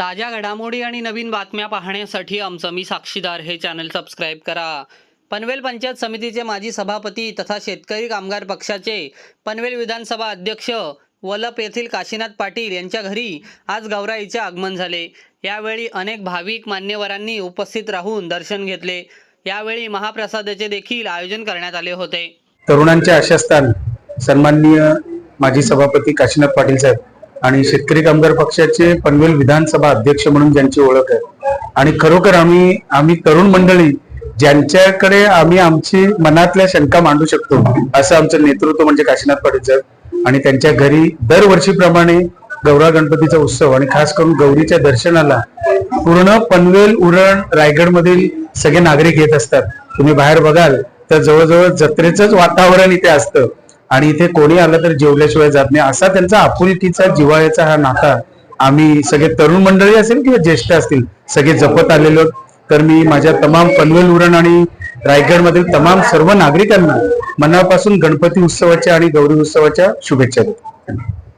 ताज्या घडामोडी आणि नवीन बातम्या पाहण्यासाठी आमचं मी साक्षीदार हे चॅनल सबस्क्राईब करा. पनवेल पंचायत समितीचे माजी सभापती तथा शेतकरी कामगार पक्षाचे पनवेल विधानसभा अध्यक्ष वलप येथील काशीनाथ पाटील यांच्या घरी आज गौराईचे आगमन झाले. यावेळी अनेक भाविक मान्यवरांनी उपस्थित राहून दर्शन घेतले. यावेळी महाप्रसादाचे देखील आयोजन करण्यात आले होते. तरुणांचे आशास्थान सन्माननीय माजी सभापती काशीनाथ पाटील साहेब आणि शेतकरी कामगार पक्षाचे पनवेल विधानसभा अध्यक्ष म्हणून ज्यांची ओळख आहे. आणि खरोखर आम्ही आम्ही तरुण मंडळी ज्यांच्याकडे आम्ही आमची मनातल्या शंका मांडू शकतो असं आमचं नेतृत्व म्हणजे काशीनाथ पाटील साहेब आणि त्यांच्या घरी दरवर्षीप्रमाणे गौरा गणपतीचा उत्सव आणि खास करून गौरीच्या दर्शनाला पूर्ण पनवेल उरण रायगड मधील सगळे नागरिक येत असतात. तुम्ही बाहेर बघाल तर जवळजवळ जत्रेचंच वातावरण इथे असतं. आणि इथे कोणी आलं तर जेवल्याशिवाय जात नाही असा त्यांचा आपुलकीचा जिव्हाळ्याचा हा नाता आम्ही सगळे तरुण मंडळी असेल किंवा ज्येष्ठ असतील सगळे जपत आलेलो आहोत. तर मी माझ्या तमाम पनवेल उरण आणि रायगडमधील तमाम सर्व नागरिकांना मनापासून गणपती उत्सवाच्या आणि गौरी उत्सवाच्या शुभेच्छा देतो